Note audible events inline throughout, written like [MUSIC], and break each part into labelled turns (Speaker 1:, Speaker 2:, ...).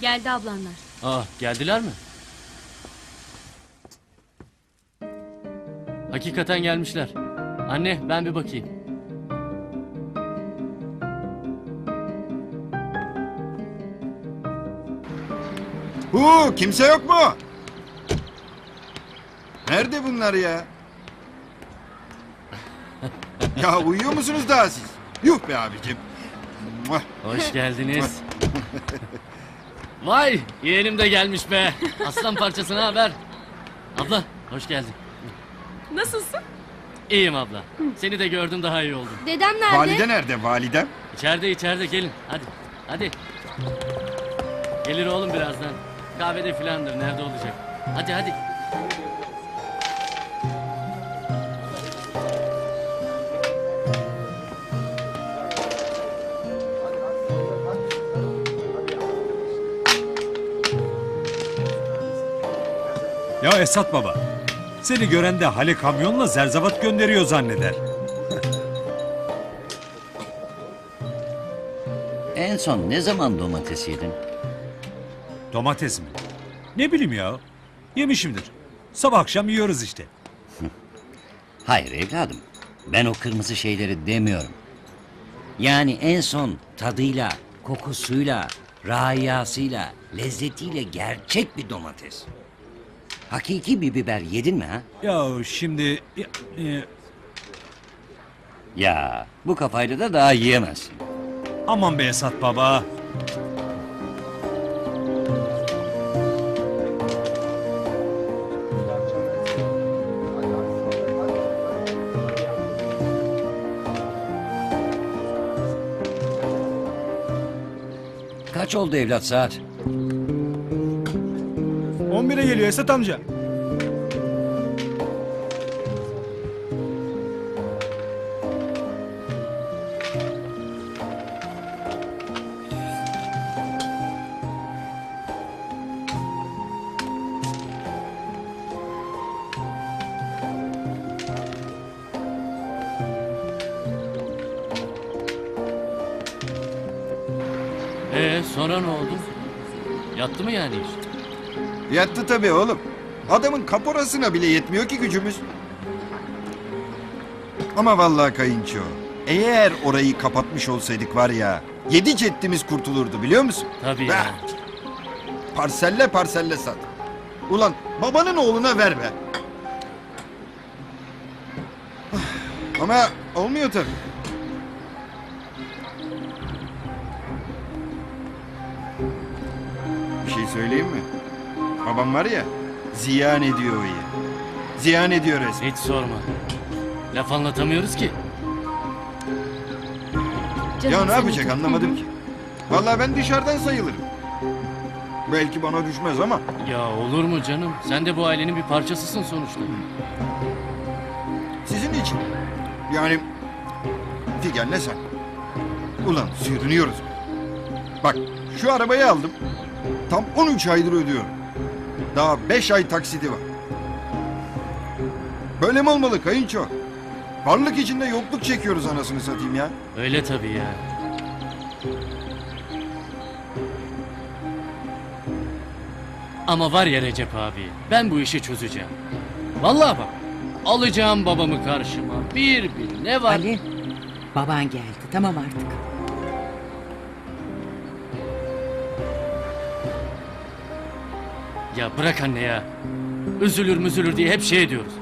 Speaker 1: Geldi ablanlar.
Speaker 2: Ah geldiler mi? Hakikaten gelmişler. Anne ben bir bakayım.
Speaker 3: Hu kimse yok mu? Nerede bunlar ya? [LAUGHS] ya uyuyor musunuz daha siz? Yuh be abicim.
Speaker 2: Hoş geldiniz. [LAUGHS] Vay yeğenim de gelmiş be. Aslan parçasına haber. Abla hoş geldin.
Speaker 1: Nasılsın?
Speaker 2: İyiyim abla. Seni de gördüm daha iyi oldum.
Speaker 1: Dedem nerede?
Speaker 3: Valide nerede validem?
Speaker 2: İçeride içeride gelin hadi. Hadi. Gelir oğlum birazdan. Kahvede filandır nerede olacak. Hadi hadi.
Speaker 4: Ya Esat baba. Seni gören de Hale kamyonla zerzavat gönderiyor zanneder.
Speaker 5: En son ne zaman domates yedin?
Speaker 4: Domates mi? Ne bileyim ya. Yemişimdir. Sabah akşam yiyoruz işte. [LAUGHS]
Speaker 5: Hayır evladım. Ben o kırmızı şeyleri demiyorum. Yani en son tadıyla, kokusuyla, raiyasıyla, lezzetiyle gerçek bir domates. Hakiki bir biber yedin mi ha?
Speaker 4: Ya şimdi... ya, e,
Speaker 5: Ya bu kafayla da daha yiyemezsin.
Speaker 4: aman be Esat baba.
Speaker 5: Kaç oldu evlat saat?
Speaker 6: 11'e geliyor Esat amca.
Speaker 2: Yattı
Speaker 3: tabii oğlum. Adamın kaporasına bile yetmiyor ki gücümüz. Ama vallahi kayınço. Eğer orayı kapatmış olsaydık var ya... Yedi ceddimiz kurtulurdu biliyor musun?
Speaker 2: Tabii
Speaker 3: Be,
Speaker 2: ya.
Speaker 3: Parselle parselle sat. Ulan babanın oğluna ver be. Ama olmuyor tabii. Bir şey söyleyeyim mi? Babam var ya ziyan ediyor o iyi. Ziyan ediyor resmen.
Speaker 2: Hiç sorma. Laf anlatamıyoruz ki.
Speaker 1: Canım
Speaker 3: Ya ne yapacak
Speaker 1: çok-
Speaker 3: anlamadım ki. Vallahi ben dışarıdan sayılırım. Belki bana düşmez ama
Speaker 2: Ya olur mu canım? Sen de bu ailenin bir parçasısın sonuçta.
Speaker 3: sizin için. Yani Figen'le sen. Ulan sürünüyoruz. Bak şu arabayı aldım. Tam 13 aydır ödüyorum. Daha 5 ay taksidi var. Böyle mi olmalı kayınço? Varlık içinde yokluk çekiyoruz anasını satayım ya.
Speaker 2: Öyle tabii ya. Ama var ya Recep abi, ben bu işi çözeceğim. Vallahi bak, alacağım babamı karşıma. Bir bir ne var?
Speaker 7: Ali, baban geldi. Tamam artık.
Speaker 2: Ya bırak anne ya. Üzülür müzülür diye hep şey diyoruz.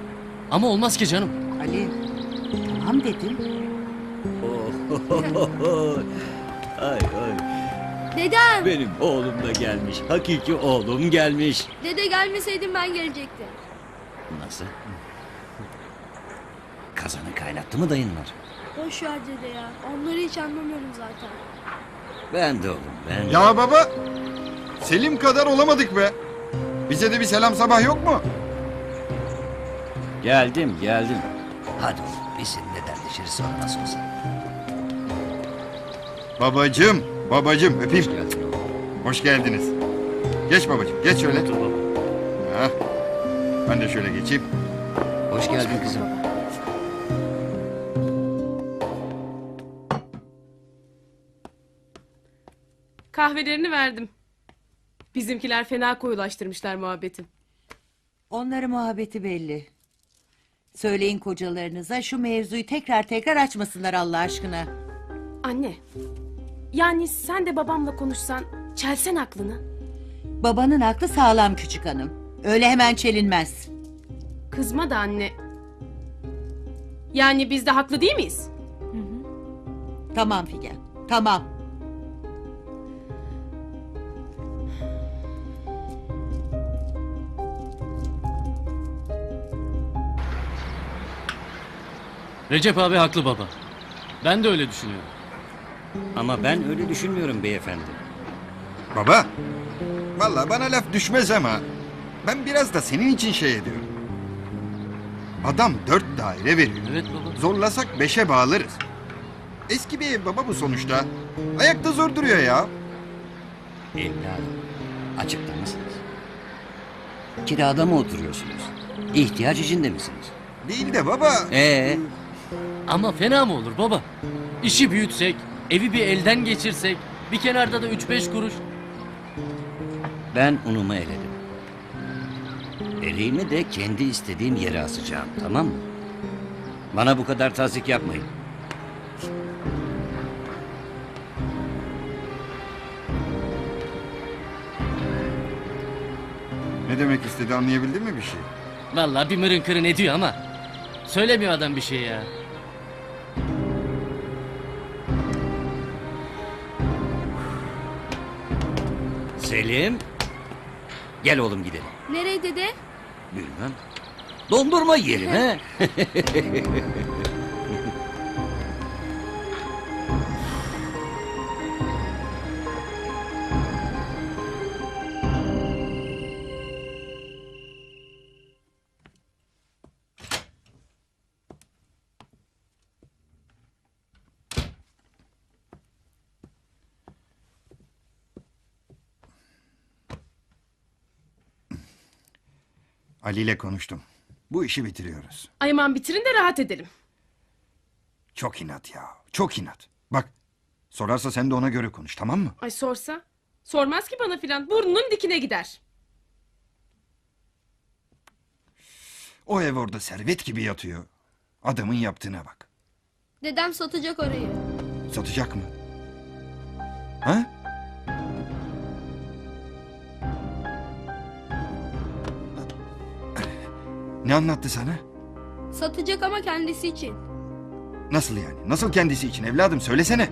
Speaker 2: Ama olmaz ki canım.
Speaker 7: Ali, tamam dedim. [LAUGHS]
Speaker 5: Ay ay
Speaker 8: Dedem,
Speaker 5: benim oğlum da gelmiş. Hakiki oğlum gelmiş.
Speaker 8: dede gelmeseydin ben gelecektim.
Speaker 5: Nasıl? Kazanı kaynattı mı dayınlar?
Speaker 8: Boş ver dede ya. Onları hiç anlamıyorum zaten.
Speaker 5: Ben de oğlum ben de.
Speaker 3: Ya baba Selim kadar olamadık be. Bize de bir selam sabah yok mu?
Speaker 5: Geldim geldim. Hadi oğlum biz seninle dertleşiriz sonra nasıl olsa.
Speaker 3: Babacım, babacım öpeyim.
Speaker 5: Hoş geldin oğlum.
Speaker 3: Hoş geldiniz. Geç babacım, geç şöyle.
Speaker 2: Dur baba.
Speaker 3: Ha. Ben de şöyle geçeyim.
Speaker 5: Hoş geldin kızım.
Speaker 1: Kahvelerini verdim. Bizimkiler fena koyulaştırmışlar muhabbeti.
Speaker 7: Onların muhabbeti belli. Söyleyin kocalarınıza şu mevzuyu tekrar tekrar açmasınlar Allah aşkına.
Speaker 1: Anne. Yani sen de babamla konuşsan, çelsen aklını.
Speaker 7: Babanın aklı sağlam küçük hanım. Öyle hemen çelinmez.
Speaker 1: Kızma da anne. Yani biz de haklı değil miyiz?
Speaker 7: Tamam Figen, tamam.
Speaker 2: Recep abi haklı baba. Ben de öyle düşünüyorum.
Speaker 5: Ama ben öyle düşünmüyorum beyefendi.
Speaker 3: Baba. Vallahi bana laf düşmez ama ben biraz da senin için şey ediyorum. Adam dört daire veriyor.
Speaker 2: Evet baba.
Speaker 3: Zorlasak beşe bağlarız. Eski bir ev baba bu sonuçta. Ayakta zor duruyor ya.
Speaker 5: Evladım, açıkta mısınız? Kirada mı oturuyorsunuz? İhtiyaç içinde misiniz?
Speaker 3: Değil de baba.
Speaker 5: Ee,
Speaker 2: Ama fena mı olur baba? İşi büyütsek, evi bir elden geçirsek, bir kenarda da 3-5 kuruş.
Speaker 5: ben unumu eledim. Eleğimi de kendi istediğim yere asacağım, tamam mı? Bana bu kadar tazik yapmayın.
Speaker 3: Ne demek istedi anlayabildin mi bir şey?
Speaker 2: Vallahi bir mırın kırın ediyor ama. Söylemiyor adam bir şey ya.
Speaker 5: Selim, gel oğlum gidelim.
Speaker 8: Nereye dede?
Speaker 5: Bilmem. Dondurma yiyelim he? [LAUGHS]
Speaker 3: Ali ile konuştum. Bu işi bitiriyoruz.
Speaker 1: Ay aman bitirin de rahat edelim.
Speaker 3: Çok inat ya. Çok inat. Bak sorarsa sen de ona göre konuş tamam mı?
Speaker 1: Ay sorsa? Sormaz ki bana filan. Burnunun dikine gider.
Speaker 3: O ev orada servet gibi yatıyor. Adamın yaptığına bak.
Speaker 8: Dedem satacak orayı.
Speaker 3: Satacak mı? Ha? Ne anlattı sana?
Speaker 8: Satacak ama kendisi için.
Speaker 3: Nasıl yani? Nasıl kendisi için evladım söylesene.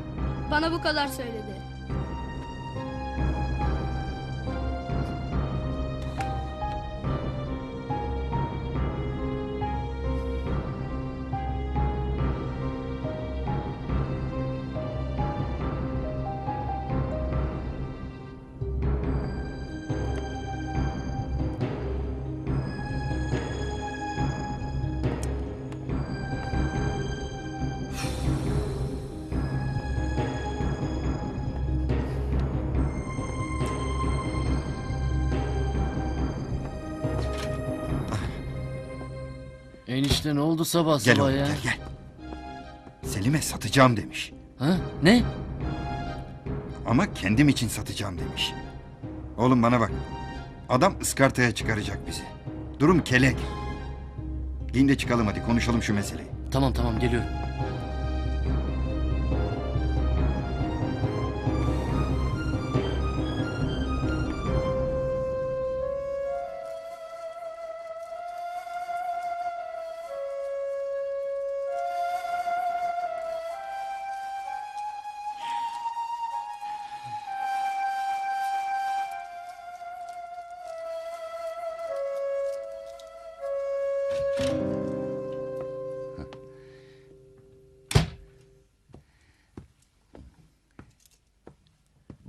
Speaker 8: Bana bu kadar söyledi.
Speaker 2: Enişte ne oldu sabah
Speaker 3: Gel
Speaker 2: sabah
Speaker 3: oğlum
Speaker 2: ya?
Speaker 3: gel gel. Selim'e satacağım demiş.
Speaker 2: Ha? Ne?
Speaker 3: Ama kendim için satacağım demiş. Oğlum bana bak. Adam ıskartaya çıkaracak bizi. Durum kelek. Giyin de çıkalım hadi konuşalım şu meseleyi.
Speaker 2: Tamam tamam geliyorum.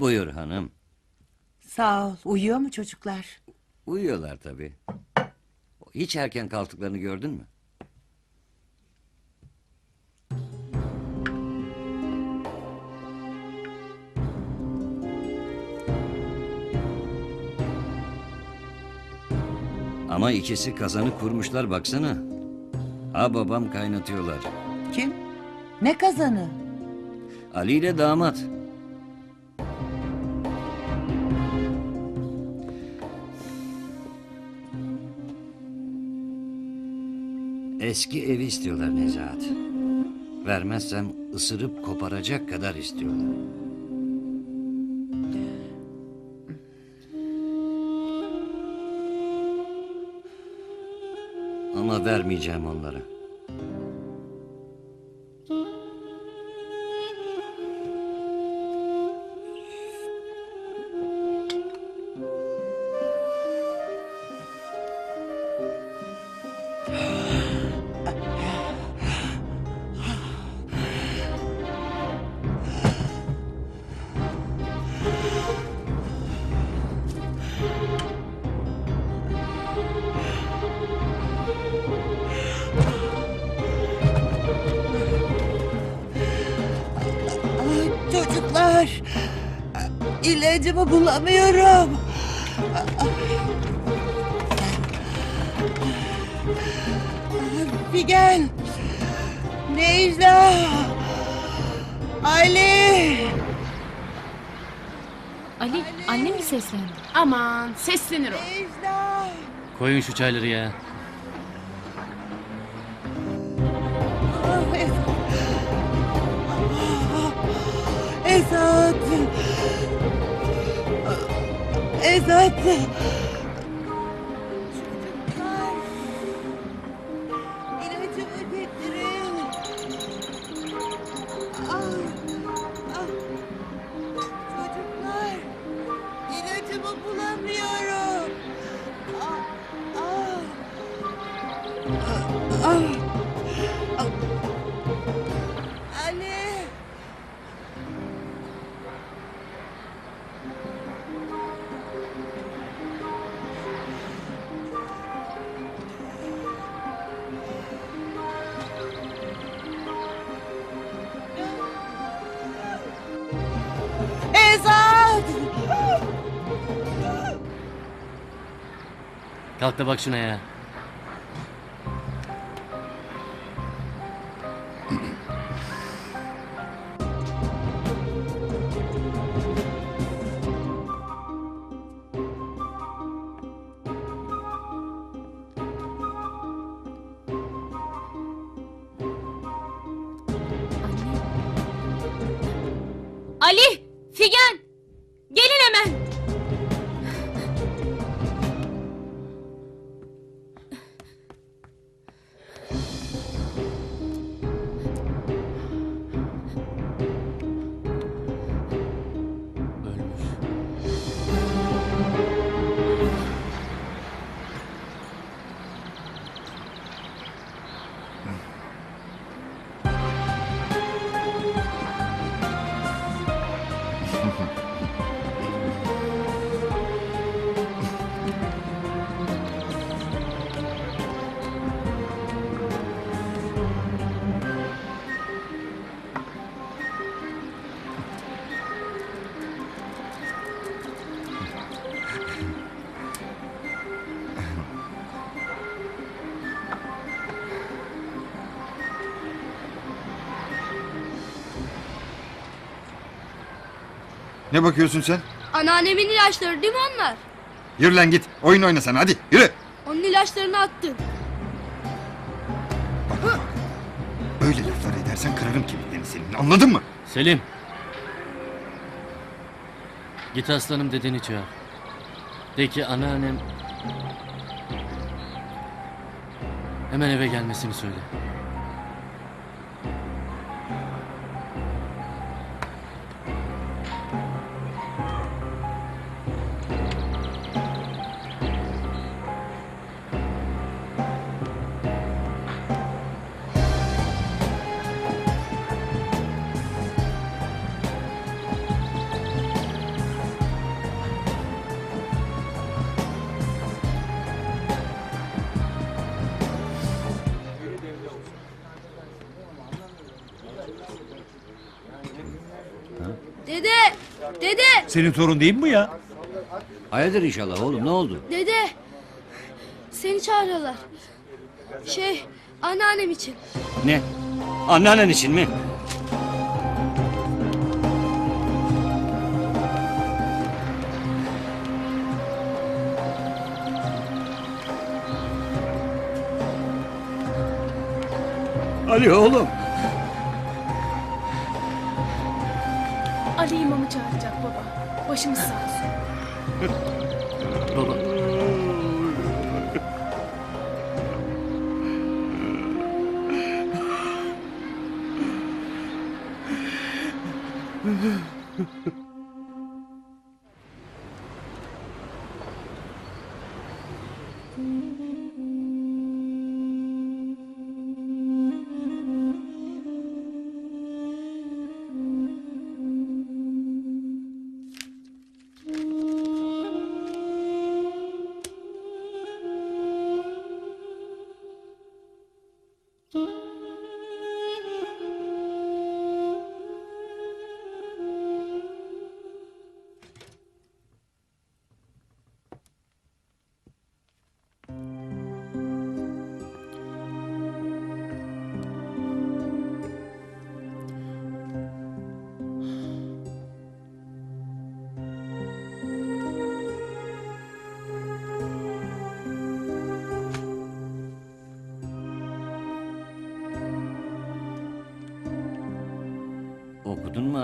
Speaker 5: Buyur hanım.
Speaker 7: Sağ ol. Uyuyor mu çocuklar?
Speaker 5: Uyuyorlar tabii. Hiç erken kalktıklarını gördün mü? Ama ikisi kazanı kurmuşlar baksana. Ha babam kaynatıyorlar.
Speaker 7: Kim? Ne kazanı?
Speaker 5: Ali ile damat. Eski evi istiyorlar Nezahat. Vermezsem ısırıp koparacak kadar istiyorlar. Ama vermeyeceğim onlara.
Speaker 7: Çocuklar. İlacımı bulamıyorum. Figen. Necla. Ali.
Speaker 1: Ali, anne mi seslendi? Aman seslenir o.
Speaker 7: Necla.
Speaker 2: Koyun şu çayları ya.
Speaker 7: Esat. Esat.
Speaker 2: Kalk da bak şuna ya.
Speaker 1: Ali, Figen,
Speaker 3: Ne bakıyorsun sen?
Speaker 8: Anneannemin ilaçları değil mi onlar?
Speaker 3: Yürü lan git. Oyun oyna sen hadi yürü.
Speaker 8: Onun ilaçlarını attım.
Speaker 3: Bak bak. Öyle laflar edersen kırarım kemiklerini senin anladın mı?
Speaker 2: Selim. Git aslanım dedeni çağır. De ki anneannem... Hemen eve gelmesini söyle.
Speaker 4: Senin torun değil mi bu ya?
Speaker 5: Hayırdır inşallah oğlum ne oldu?
Speaker 8: Dede! Seni çağırıyorlar. Şey, anneannem için.
Speaker 5: Ne? Anneannen için mi? Ali oğlum.
Speaker 1: Ali imamı çağıracak baba. Başımız sağ olsun.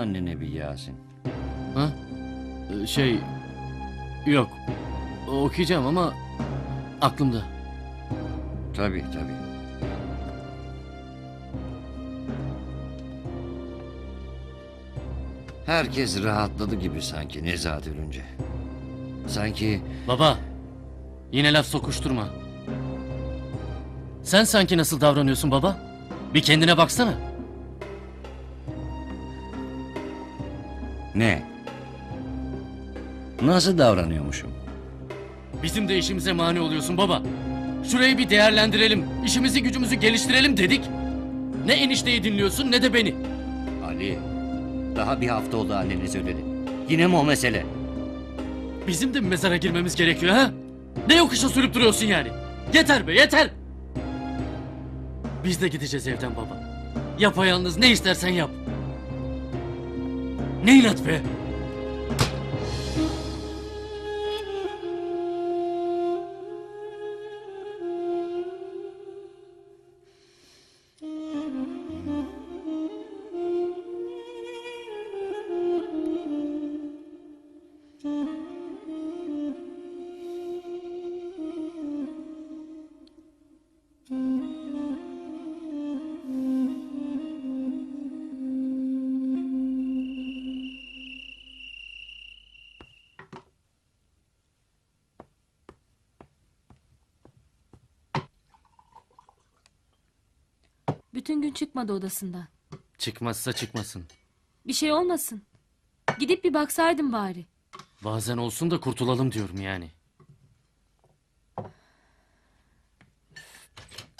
Speaker 5: Annene bir Yasin?
Speaker 2: Ha? Ee, Şey... Yok. Okuyacağım ama... Aklımda.
Speaker 5: Tabii tabii. Herkes rahatladı gibi sanki Nezahat ölünce. Sanki
Speaker 2: Baba. Yine laf sokuşturma. Sen sanki nasıl davranıyorsun baba? Bir kendine baksana.
Speaker 5: Ne? Nasıl davranıyormuşum?
Speaker 2: Bizim de işimize mani oluyorsun baba. Şurayı bir değerlendirelim. işimizi gücümüzü geliştirelim dedik. Ne enişteyi dinliyorsun ne de beni.
Speaker 5: Ali, daha bir hafta oldu anneni söyledi. Yine mi o mesele?
Speaker 2: Bizim de mi mezara girmemiz gerekiyor ha? Ne yokuşa sürüp duruyorsun yani? Yeter be yeter. Biz de gideceğiz evden baba. Yapayalnız ne istersen yap. Ne inat be?
Speaker 9: Çıkmadı odasından.
Speaker 2: Çıkmazsa çıkmasın.
Speaker 9: Bir şey olmasın. Gidip bir baksaydım bari.
Speaker 2: Bazen olsun da kurtulalım diyorum yani.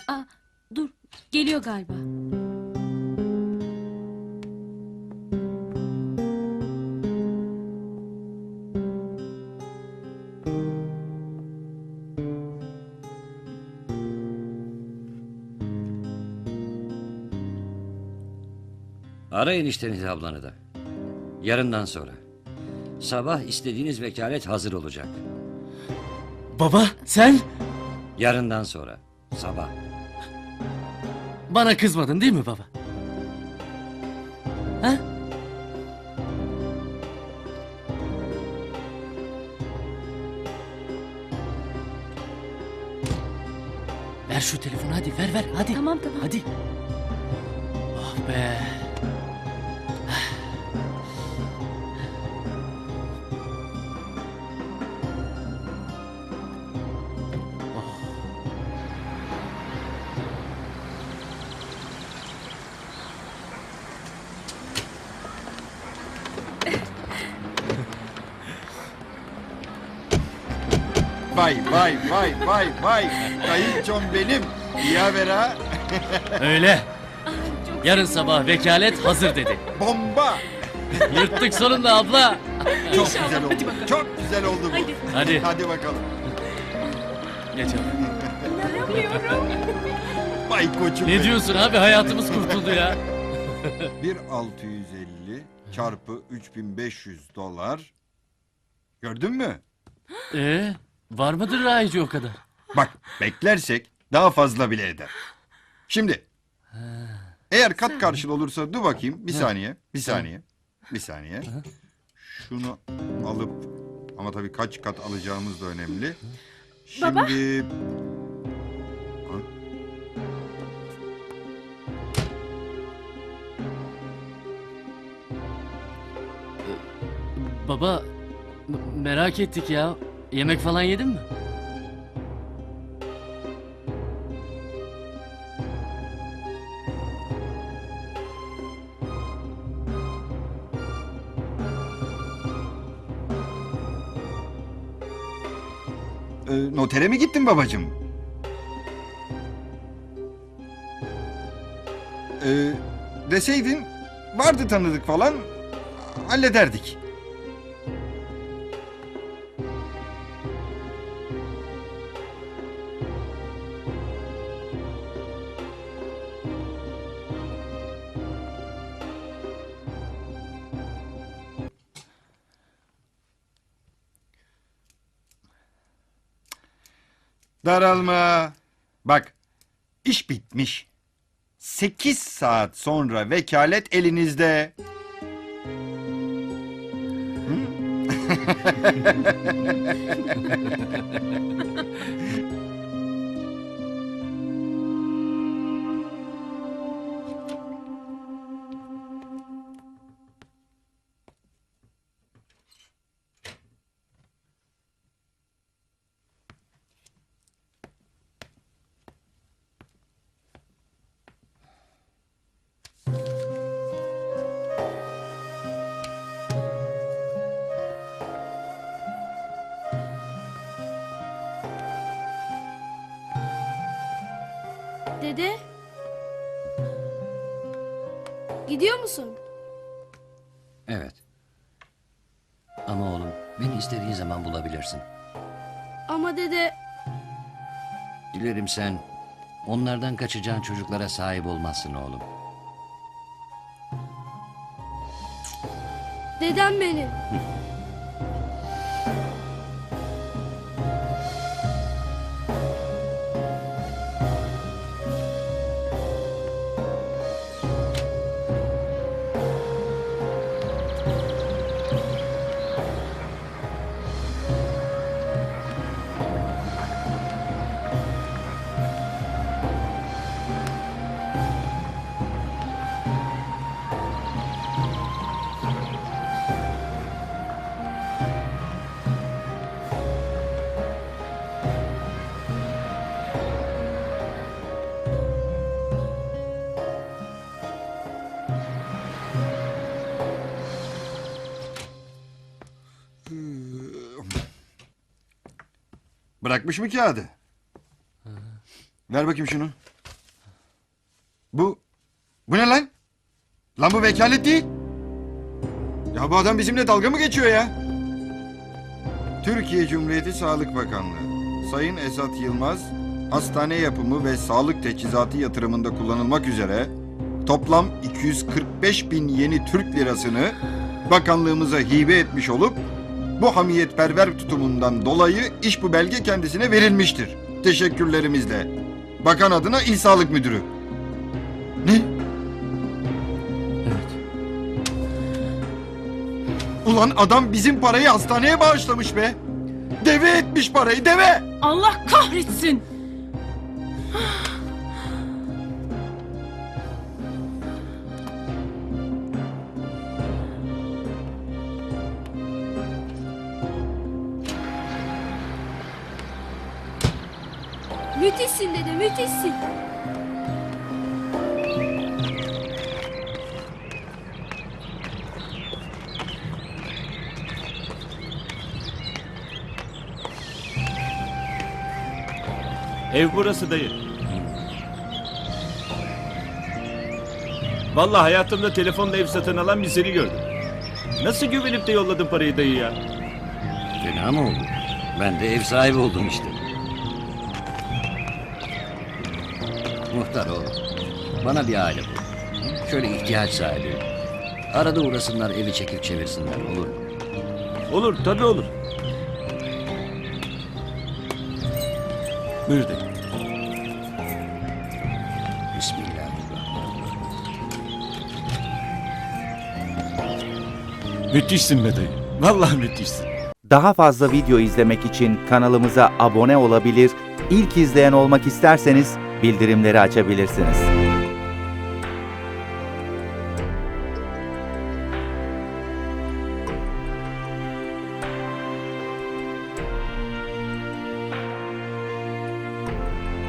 Speaker 9: Aa, dur. Geliyor galiba.
Speaker 5: Ara eniştenizi ablanı da. Yarından sonra. Sabah istediğiniz vekalet hazır olacak.
Speaker 2: Baba sen
Speaker 5: Yarından sonra. Sabah.
Speaker 2: bana kızmadın değil mi baba? Ha? Ver şu telefonu hadi ver ver hadi.
Speaker 9: Tamam tamam.
Speaker 2: Hadi. Oh be.
Speaker 3: Vay vay vay vay vay. Kayınçom benim. Ha. [LAUGHS]
Speaker 2: Öyle. Yarın sabah vekalet hazır dedi.
Speaker 3: Bomba.
Speaker 2: Yırttık sonunda abla.
Speaker 3: Çok güzel oldu. Çok güzel oldu bu.
Speaker 2: Hadi
Speaker 3: Hadi bakalım.
Speaker 2: geç abi.
Speaker 3: Vay koçum
Speaker 2: Ne
Speaker 3: benim.
Speaker 2: diyorsun abi hayatımız kurtuldu ya. [LAUGHS]
Speaker 3: 1650 çarpı 3500 dolar. Gördün mü?
Speaker 2: Ee, var mıdır rayici o kadar?
Speaker 3: Bak beklersek daha fazla bile eder. Şimdi Eğer kat karşılığı olursa dur bakayım. Bir saniye. Bir saniye. Bir saniye. Şunu alıp ama tabii kaç kat alacağımız da önemli. Şimdi
Speaker 1: Baba.
Speaker 3: Ha?
Speaker 2: Baba m- merak ettik ya. Yemek falan yedin mi?
Speaker 3: e, notere mi gittin babacığım? E, deseydin vardı tanıdık falan hallederdik. Daralma. Bak, iş bitmiş. Sekiz saat sonra vekalet elinizde. Hı? [LAUGHS] [LAUGHS]
Speaker 5: Dilerim sen onlardan kaçacağın çocuklara sahip olmazsın oğlum.
Speaker 8: dedem benim.
Speaker 3: Bırakmış mı kağıdı? Ver bakayım şunu. Bu, bu ne lan? Lan bu vekalet değil. Ya bu adam bizimle dalga mı geçiyor ya? Türkiye Cumhuriyeti Sağlık Bakanlığı. Sayın Esat Yılmaz, hastane yapımı ve sağlık teçhizatı yatırımında kullanılmak üzere toplam 245 bin yeni Türk lirasını bakanlığımıza hibe etmiş olup bu hamiyetperver tutumundan dolayı iş bu belge kendisine verilmiştir. Teşekkürlerimizle. Bakan adına İl Sağlık Müdürü. Ne?
Speaker 2: Evet.
Speaker 3: Ulan adam bizim parayı hastaneye bağışlamış be. Deve etmiş parayı deve.
Speaker 1: Allah kahretsin.
Speaker 8: Müthişsin dede müthişsin.
Speaker 4: Ev burası dayı. Vallahi hayatımda telefonla ev satın alan bir seni gördüm. Nasıl güvenip de yolladın parayı dayı ya?
Speaker 5: Fena mı oldu? Ben de ev sahibi oldum işte. Muhtar o. Bana bir aile bul. Şöyle ihtiyaç sahibi. Arada uğrasınlar evi çekip çevirsinler olur mu?
Speaker 4: Olur tabii olur. Buyur de.
Speaker 5: Bismillahirrahmanirrahim.
Speaker 4: Müthişsin be dayı. Vallahi müthişsin.
Speaker 10: Daha fazla video izlemek için kanalımıza abone olabilir, ilk izleyen olmak isterseniz bildirimleri açabilirsiniz.